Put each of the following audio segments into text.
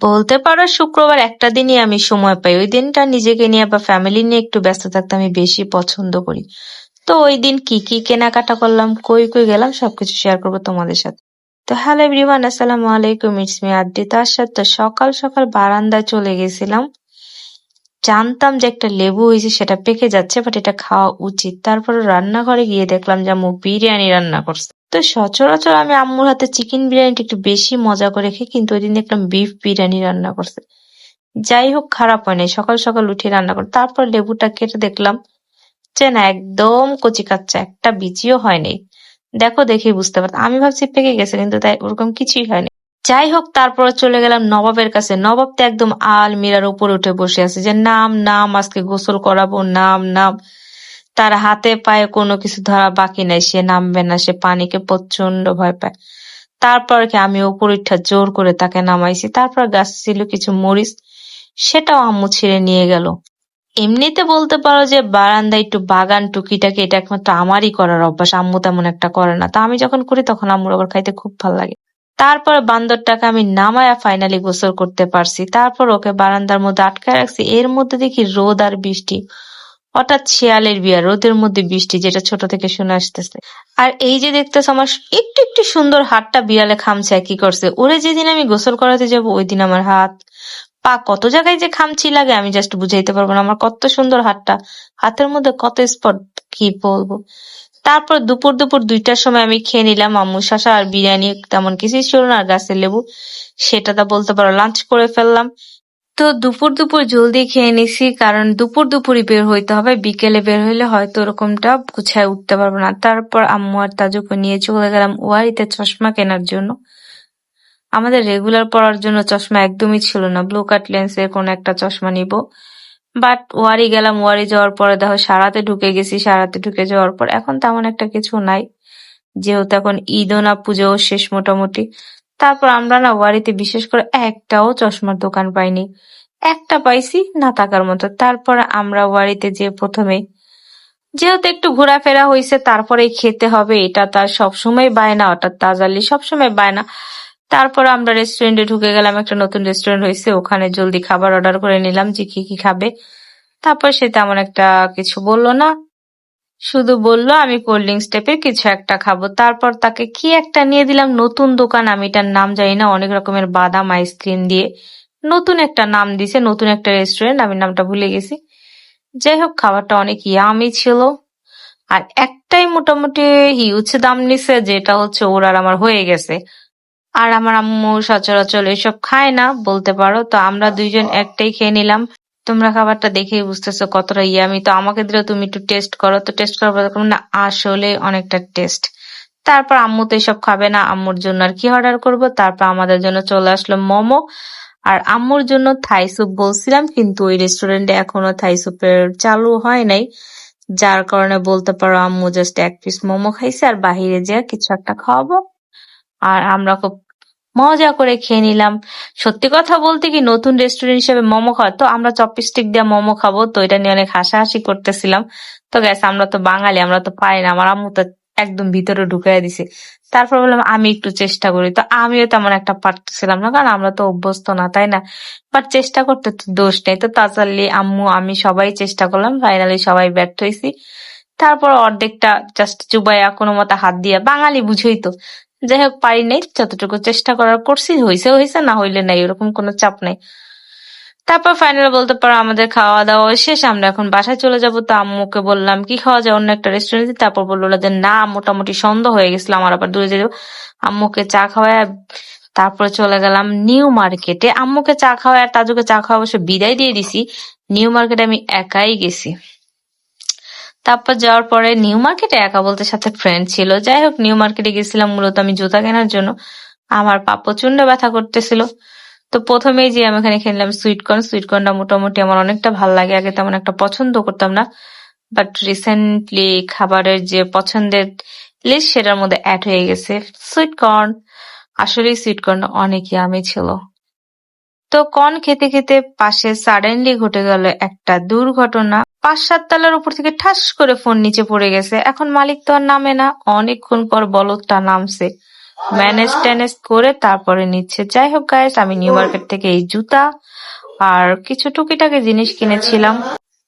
বলতে পারো শুক্রবার একটা দিনই আমি সময় পাই। ওই দিনটা নিজেকে নিয়ে বা ফ্যামিলি নিয়ে একটু ব্যস্ত থাকতে আমি বেশি পছন্দ করি। তো ওই দিন কি কি কেনাকাটা করলাম, কই কই গেলাম, সবকিছু শেয়ার করব তোমাদের সাথে। তো হ্যালো এভরিওয়ান আসসালামু আলাইকুম ইটস মি আদ্রি তার সাথে সকাল সকাল বারান্দায় চলে গেছিলাম। জানতাম যে একটা লেবু হয়েছে, সেটা পেকে যাচ্ছে বাট এটা খাওয়া উচিত। তারপরে রান্নাঘরে গিয়ে দেখলাম যে আম্মু বিরিয়ানি রান্না করছে। তো সচরাচর আমি আম্মুর হাতে চিকেন বিরিয়ানিটা একটু বেশি মজা করে খাই, কিন্তু ওই দিন দেখলাম বিফ বিরিয়ানি রান্না করছে। যাই হোক, খারাপ হয় নাই। সকাল সকাল উঠে রান্না করে তারপর লেবুটা কেটে দেখলাম যে না, একদম কচি কাচ্চা, একটা বিচিও হয়নি দেখো দেখে বুঝতে পারতাম আমি ভাবছি পেকে গেছে, কিন্তু তাই ওরকম কিছুই হয়নি যাই হোক, তারপর চলে গেলাম নবাবের কাছে। নবাব তো একদম আলমিরার উপরে উঠে বসে আছে যে, নাম নাম, আজকে গোসল করাবো, নাম নাম। তার হাতে পায়ে কোনো কিছু ধরা বাকি নাই, সে নামবে না, সে পানিকে প্রচণ্ড ভয় পায়। তারপর কি আমি উঠা জোর করে তাকে নামাইছি। তারপর গাছ ছিল কিছু মরিচ, সেটাও আম্মু ছিঁড়ে নিয়ে গেল। এমনিতে বলতে পারো যে বারান্দায় একটু বাগান টুকিটাকি এটা একমাত্র আমারই করার অভ্যাস, আম্মু তেমন একটা করে না। তা আমি যখন করি তখন আম্মুর আবার খাইতে খুব ভালো লাগে। তারপর বান্দরটাকে আমি নামায়া ফাইনালি গোসল করতে পারছি। তারপর ওকে বারান্দার মধ্যে আটকায় রাখছি। এর মধ্যে দেখি রোদ আর বৃষ্টি। হঠাৎ শিয়ালের বিয়া, রোদের মধ্যে বৃষ্টি যেটা ছোট থেকে শুনে আসতেছে। আর এই যে দেখতেছ আমার একটু একটু সুন্দর হাতটা বিড়ালে খামছে কি করছে? ওরে, যেদিন আমি গোসল করাতে যাব ওই দিন আমার হাত পা কত জায়গায় যে খামচি লাগে, আমি জাস্ট বুঝাইতে পারব না। আমার কত সুন্দর হাতটা। হাতের মধ্যে কত স্পট, কি বলব? তারপর দুপুর দুপুর দুইটার সময় আমি খেয়ে নিলাম আম্মু, শাসা আর বিরিয়ানি তেমন কিছুই ছিল না, আর গাছের লেবু, সেটা তা বলতে পারো লাঞ্চ করে ফেললাম। তো দুপুর দুপুর জলদি খেয়ে নিছি, কারণ দুপুর দুপুরই বের হইতে হবে। বিকেলে বের হইলে হয়তো ওরকমটা গুছায় উঠতে পারব না। তারপর আম্মু আর তাজুকে নিয়ে চলে গেলাম ওয়ারিতে চশমা কেনার জন্য। আমাদের রেগুলার পড়ার জন্য চশমা একদমই ছিল না। ব্লু কাট লেন্সের কোন একটা চশমা নিব। বাট ওয়ারি গেলাম, ওয়ারি যাওয়ার পরে দেখো সারাতে ঢুকে গেছি, সারাতে ঢুকে যাওয়ার পর। এখন তেমন একটা কিছু নাই। যেহেতু এখন ঈদও না, পুজোও শেষ মোটামুটি। তারপর আমরা না ওয়ারিতে বিশেষ করে একটাও চশমার দোকান পাইনি। একটা পাইছি না থাকার মতো। তারপর আমরা ওয়ারিতে যে প্রথমে যেহেতু একটু ঘোরাফেরা হয়েছে তারপরে খেতে হবে, এটা তার সবসময় বায়না ওটা তাজালি সবসময় বায়না তারপর আমরা রেস্টুরেন্টে ঢুকে গেলাম, একটা নতুন রেস্টুরেন্ট হয়েছে ওখানে জলদি খাবার অর্ডার করে নিলাম যে কি কি খাবে। তারপর সে তেমন একটা কিছু বলল না। শুধু বলল, আমি কোল্ড ড্রিঙ্কস টাইপের কিছু একটা খাব। তারপর তাকে কি একটা নিয়ে দিলাম, নতুন দোকান, আমি এটার নাম জানি না, অনেক রকমের বাদাম, আইসক্রিম দিয়ে। নতুন একটা নাম দিছে, নতুন একটা রেস্টুরেন্ট আমি নামটা ভুলে গেছি। যাই হোক, খাবারটা অনেক ইয়ামি ছিল। আর একটাই মোটামুটি হিউজ দাম নিছে, যেটা হচ্ছে ওর আর আমার হয়ে গেছে। আর আমার আম্মু সচরাচর এসব খায় না, বলতে পারো। তো আমরা দুইজন একটাই খেয়ে নিলাম। তোমরা খাবারটা দেখেই বুঝতেছো কতটা ইয়ামি তো আমাকে দিলে তুমি একটু টেস্ট করো। তো টেস্ট করার পর না, আসলে অনেকটা টেস্ট তারপর আম্মু তো এসব খাবে না। আম্মুর জন্য আর কি অর্ডার করব? তারপর আমাদের জন্য চলে আসলো মোমো। আর আম্মুর জন্য থাই স্যুপ বলছিলাম, কিন্তু ওই রেস্টুরেন্টে এখনও থাই স্যুপের চালু হয় নাই। যার কারণে বলতে পারো আম্মু জাস্ট এক পিস মোমো খাইছে, আর বাহিরে যে কিছু একটা খাওয়াবো। আর আমরা খুব মজা করে খেয়ে নিলাম। সত্যি কথা বলতে কি নতুন রেস্টুরেন্ট হিসেবে মোমো খাওয়া, তো আমরা চপস্টিক দিয়ে মোমো খাব, তো এটা নিয়ে অনেক হাসাহাসি করতেছিলাম। তো গেছে আমরা তো বাঙালি, আমরা তো পাই না, আমার আম্মু তো একদম ভিতরে ঢুকাই দিছে। তারপর বললাম, আমি একটু চেষ্টা করি। তো আমিও তেমন একটা পারতেছিলাম না, কারণ আমরা তো অভ্যস্ত না, তাই না? বাট চেষ্টা করতে তো দোষ নেই। তো তাজাল্লি, আম্মু, আমি সবাই চেষ্টা করলাম ফাইনালি সবাই ব্যর্থ হয়েছি তারপর অর্ধেকটা জাস্ট চুবাইয়া কোনো মতো হাত দিয়া, বাঙালি বুঝই তো। যাই হোক পারি নাই, যতটুকু চেষ্টা করার করছি হয়েছে হয়েছে না হইলে নাই, ওরকম কোনো চাপ নাই। তারপর ফাইনাল বলতে পারো আমাদের খাওয়া দাওয়া শেষ, আমরা এখন বাসায় চলে যাব, তো আম্মুকে বললাম, কি খাওয়া যায়? অন্য একটা রেস্টুরেন্টে তারপর বলল যে, না, মোটামুটি সন্দেহ হয়ে গেছিল, আমার আবার দূরে যেতে আম্মুকে চা খাওয়ায়, তারপরে চলে গেলাম নিউ মার্কেটে। আম্মুকে চা খাওয়ায় আর তাজুকে চা খাওয়া অবশ্য বিদায় দিয়ে দিছি। নিউ মার্কেটে আমি একাই গেছি। তারপর যাওয়ার পরে নিউ মার্কেটে একা বলতে সাথে ফ্রেন্ড ছিল। যাই হোক, নিউ মার্কেটে গেছিলাম মূলত আমি জুতা কেনার জন্য। আমার পা প্রচণ্ড ব্যথা করতেছিল। তো প্রথমেই যে আমি এখানে খেললাম সুইটকর্ন সুইটকর্নটা মোটামুটি আমার অনেকটা ভালো লাগে। আগে তেমন একটা পছন্দ করতাম না। বাট রিসেন্টলি খাবারের যে পছন্দের লিস্ট সেটার মধ্যে অ্যাড হয়ে গেছে। সুইটকর্ন আসলে সুইটকর্ন অনেক ইয়ামি ছিল। তো কর্ন খেতে খেতে পাশে সাডেনলি ঘটে গেল একটা দুর্ঘটনা। পাঁচ সাত তলার উপর থেকে ঠাস করে ফোন নিচে পড়ে গেছে। এখন মালিক তো আর নামে না। অনেকক্ষণ পর বলদটা নামছে। ম্যানেজ ট্যানেজ করে তারপরে নিচ্ছে। যাই হোক গাইস আমি নিউ মার্কেট থেকে এই জুতা আর কিছু টুকিটাকি জিনিস কিনেছিলাম।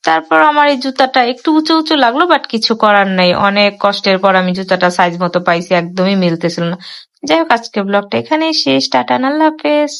তারপর আমার এই জুতাটা একটু উঁচু উঁচু লাগল বাট কিছু করার নাই। অনেক কষ্টের পর আমি জুতাটা সাইজ মতো পাইছি, একদমই মিলতেছিল না। যাই হোক আজকে ব্লগটা এখানেই শেষ। টাটা, আল্লাহ হাফেজ।